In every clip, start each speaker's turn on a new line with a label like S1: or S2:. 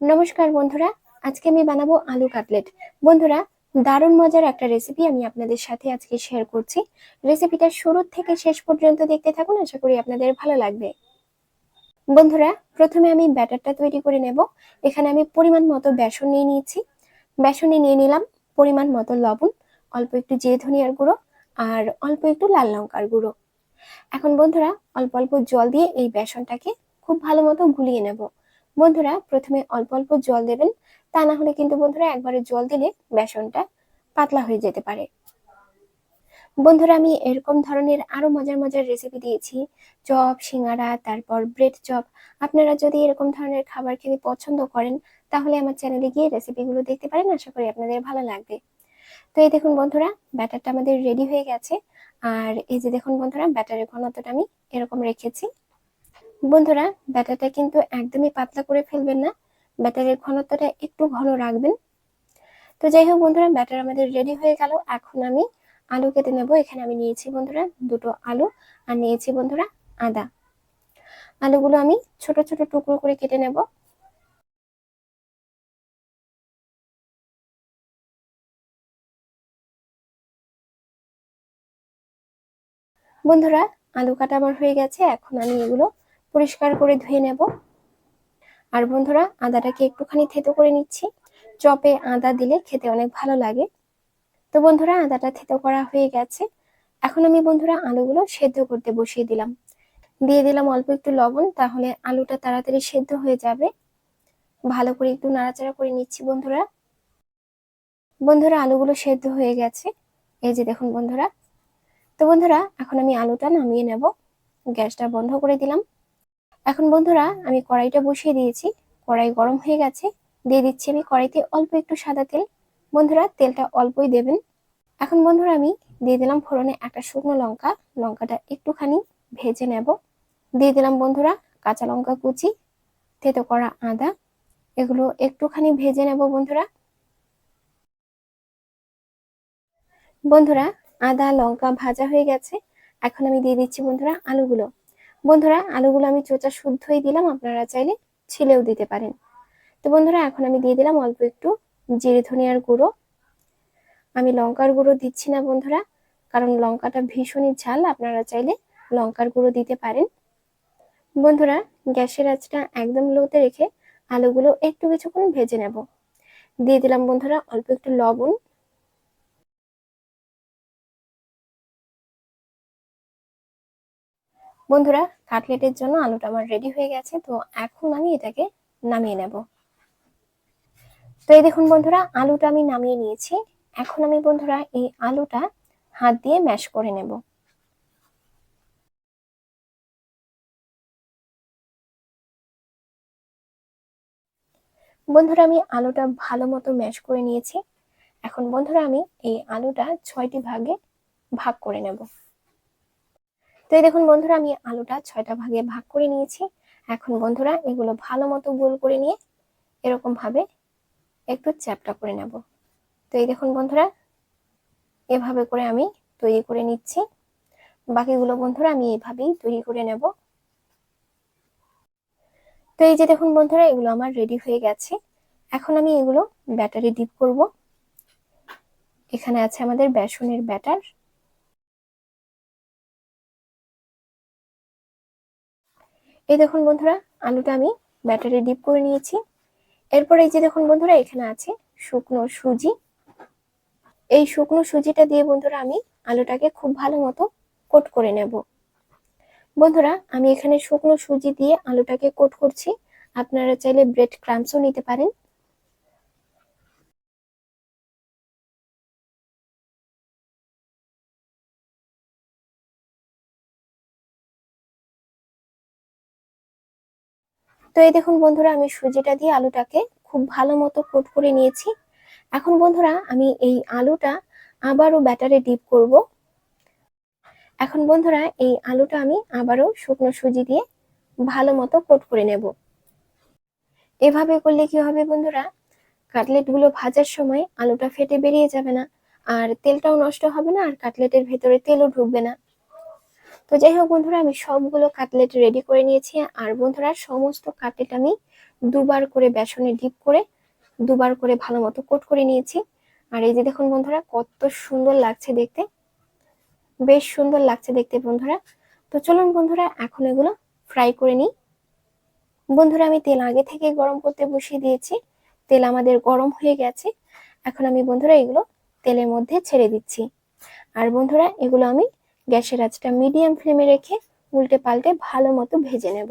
S1: নমস্কার বন্ধুরা, আজকে আমি বানাবো আলু কাটলেট। বন্ধুরা, দারুণ মজার একটা রেসিপি আমি আপনাদের সাথে আজকে শেয়ার করছি। রেসিপিটা শুরু থেকে শেষ পর্যন্ত দেখতে থাকুন, আশা করি আপনাদের ভালো লাগবে। বন্ধুরা, প্রথমে আমি ব্যাটারটা তৈরি করে নেব। এখানে আমি পরিমাণ মতো বেসন নিয়ে নিয়েছি। বেসনে নিয়ে নিলাম পরিমাণ মতো লবণ, অল্প একটু জিরে ধনিয়ার গুঁড়ো আর অল্প একটু লাল লঙ্কার গুঁড়ো। এখন বন্ধুরা, অল্প অল্প জল দিয়ে এই বেসনটাকে খুব ভালো মতো গুলিয়ে নেব। বন্ধুরা, প্রথমে অল্প অল্প জল দেবেন। তা না হলে কিন্তু বন্ধুরা একবারে জল দিলে বেসনটা পাতলা হয়ে যেতে পারে। বন্ধুরা, আমি এরকম ধরনের আরও মজার মজার রেসিপি দিয়েছি। চপ, সিঙ্গারা, তারপর ব্রেড চপ। আপনারা যদি এরকম ধরনের খাবার খেতে পছন্দ করেন, তাহলে আমার চ্যানেলে গিয়ে রেসিপিগুলো দেখতে পারেন। আশা করি আপনাদের ভালো লাগবে। তো এই দেখুন বন্ধুরা ব্যাটারটা আমাদের রেডি হয়ে গেছে। আর এই যে দেখুন বন্ধুরা ব্যাটারের ঘনত্বটা আমি এরকম রেখেছি। বন্ধুরা ব্যাটারটা কিন্তু একদমই পাতলা করে ফেলবেন না। ব্যাটারের ঘনত্বটা একটু ঘন রাখবেন। তো যাই হোক বন্ধুরা, ব্যাটার আমাদের রেডি হয়ে গেল। এখন আমি আলু কেটে নেব। এখানে আমি নিয়েছি বন্ধুরা দুটো আলু আর নিয়েছি বন্ধুরা আদা। আলুগুলো আমি ছোট ছোট টুকরো করে কেটে নেব। বন্ধুরা, আলু কাটা আমার হয়ে গেছে। এখন আমি এগুলো পরিষ্কার করে ধুয়ে নেব। আর বন্ধুরা, আদাটাকে একটুখানি থেতো করে নিচ্ছি। চপে আদা দিলে খেতে অনেক ভালো লাগে। তো বন্ধুরা, আদাটা থেতো করা হয়ে গেছে। এখন আমি বন্ধুরা আলুগুলো সেদ্ধ করতে বসিয়ে দিলাম। দিয়ে দিলাম অল্প একটু লবণ, তাহলে আলুটা তাড়াতাড়ি সেদ্ধ হয়ে যাবে। ভালো করে একটু নাড়াচাড়া করে নিচ্ছি বন্ধুরা। বন্ধুরা, আলুগুলো সেদ্ধ হয়ে গেছে। এই যে দেখুন বন্ধুরা। তো বন্ধুরা, এখন আমি আলুটা নামিয়ে নেব। গ্যাসটা বন্ধ করে দিলাম। এখন বন্ধুরা, আমি কড়াইটা বসিয়ে দিয়েছি। কড়াই গরম হয়ে গেছে। দিয়ে দিচ্ছি আমি কড়াইতে অল্প একটু সাদা তেল। বন্ধুরা, তেলটা অল্পই দেবেন। এখন বন্ধুরা, আমি দিয়ে দিলাম ফোড়নে একটা শুকনো লঙ্কা। লঙ্কাটা একটুখানি ভেজে নেব। দিয়ে দিলাম বন্ধুরা, কাঁচা লঙ্কা কুচি, থেতো করা আদা। এগুলো একটুখানি ভেজে নেব বন্ধুরা। বন্ধুরা, আদা, লঙ্কা ভাজা হয়ে গেছে। এখন আমি দিয়ে দিচ্ছি বন্ধুরা আলুগুলো। বন্ধুরা, আলুগুলো আমি চোচা শুদ্ধই দিলাম, আপনারা চাইলে ছিলেও দিতে পারেন। তো বন্ধুরা, এখন আমি দিয়ে দিলাম অল্প একটু জিরে ধনিয়ার গুঁড়ো। আমি লঙ্কার গুঁড়ো দিচ্ছি না বন্ধুরা, কারণ লঙ্কাটা ভীষণই ঝাল, আপনারা চাইলে লঙ্কার গুঁড়ো দিতে পারেন। বন্ধুরা, গ্যাসের আঁচটা একদম লোতে রেখে আলুগুলো একটু কিছুক্ষণ ভেজে নেব। দিয়ে দিলাম বন্ধুরা অল্প একটু লবণ। বন্ধুরা, কাটলেটের জন্য আলুটা আমার রেডি হয়ে গেছে, তো এখন আমি এটাকে নামিয়ে নেব। তো এই দেখুন বন্ধুরা, আলুটা আমি নামিয়ে নিয়েছি। এখন আমি বন্ধুরা এই আলুটা হাত দিয়ে ম্যাশ করে নেব। বন্ধুরা, আমি আলুটা ভালো মতো ম্যাশ করে নিয়েছি। এখন বন্ধুরা, আমি এই আলুটা ছয়টি ভাগে ভাগ করে নেব। তো এই দেখুন বন্ধুরা, আমি আলুটা ছয়টা ভাগে ভাগ করে নিয়েছি। এখন বন্ধুরা, এগুলো ভালো মতো গোল করে নিয়ে এরকম ভাবে একটু চ্যাপটা করে নেব। তো এই দেখুন বন্ধুরা, এভাবে করে আমি তৈরি করে নিচ্ছি। বাকিগুলো বন্ধুরা, আমি এভাবেই তৈরি করে নেব। তো এই যে দেখুন বন্ধুরা, এগুলো আমার রেডি হয়ে গেছে। এখন আমি এগুলো ব্যাটারি ডিপ করব। এখানে আছে আমাদের বেসনের ব্যাটার এই দেখুন বন্ধুরা, আলুটা আমি ব্যাটারে ডিপ করে নিয়েছি। এরপরে এই যে দেখুন বন্ধুরা, এখানে আছে শুকনো সুজি। এই শুকনো সুজিটা দিয়ে বন্ধুরা আমি আলুটাকে খুব ভালো মতো কোট করে নেব। বন্ধুরা, আমি এখানে শুকনো সুজি দিয়ে আলুটাকে কোট করছি। আপনারা চাইলে ব্রেড ক্রামসও নিতে পারেন। তো এই দেখুন বন্ধুরা, আমি সুজিটা দিয়ে আলুটাকে খুব ভালো মতো কোট করে নিয়েছি। এখন বন্ধুরা, আমি এই আলুটা আবারও ব্যাটারে ডিপ করব। এখন বন্ধুরা, এই আলুটা আমি আবারও শুকনো সুজি দিয়ে ভালো মতো কোট করে নেব। এভাবে করলে কি হবে বন্ধুরা, কাটলেটগুলো ভাজার সময় আলুটা ফেটে বেরিয়ে যাবে না, আর তেলটাও নষ্ট হবে না, আর কাটলেটের ভেতরে তেলও ঢুকবে না। তো যাই হোক বন্ধুরা, আমি সবগুলো কাটলেট রেডি করে নিয়েছি। আর বন্ধুরা, সমস্ত কাটলেট আমি দুবার করে বেসনে ডিপ করে, দুবার করে ভালো মতো কোট করে নিয়েছি। আর এই যে দেখুন বন্ধুরা, কত সুন্দর লাগছে দেখতে। বেশ সুন্দর লাগছে দেখতে বন্ধুরা। তো চলুন বন্ধুরা, এখন এগুলো ফ্রাই করে নিই। বন্ধুরা, আমি তেল আগে থেকে গরম করতে বসিয়ে দিয়েছি। তেল আমাদের গরম হয়ে গেছে। এখন আমি বন্ধুরা এগুলো তেলের মধ্যে ছেড়ে দিচ্ছি। আর বন্ধুরা, এগুলো আমি গ্যাসের আঁচটা মিডিয়াম ফ্লেমে রেখে উল্টে পাল্টে ভালো মতো ভেজে নেব।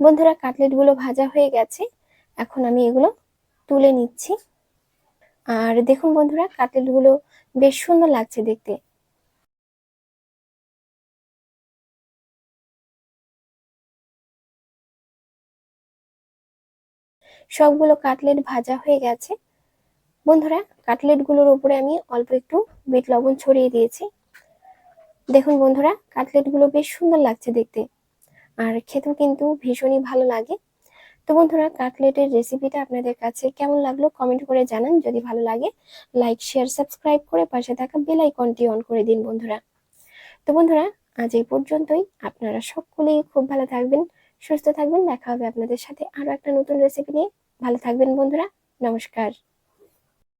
S1: বন্ধুরা, কাটলেটগুলো ভাজা হয়ে গেছে। এখন আমি এগুলো তুলে নিচ্ছি। আর দেখুন বন্ধুরা, কাটলেটগুলো বেশ সুন্দর লাগছে দেখতে। সবগুলো কাটলেট ভাজা হয়ে গেছে। বন্ধুরা, কাটলেটগুলোর উপরে আমি অল্প একটু বিট লবণ ছড়িয়ে দিয়েছি। দেখুন বন্ধুরা, কাটলেটগুলো বেশ সুন্দর লাগছে দেখতে। আর খেতেও কিন্তু ভীষণই ভালো লাগে। তো বন্ধুরা, কাটলেটের রেসিপিটা আপনাদের কাছে কেমন লাগল কমেন্ট করে জানান। যদি ভালো লাগে, লাইক, শেয়ার, সাবস্ক্রাইব করে পাশে থাকা বেল আইকনটি অন করে দিন বন্ধুরা। তো বন্ধুরা, আজ এই পর্যন্তই। আপনারা সকলেই খুব ভালো থাকবেন। সুস্থ থাকবেন, দেখা হবে আপনাদের সাথে আরও একটা নতুন রেসিপি নিয়ে। ভালো থাকবেন বন্ধুরা, নমস্কার।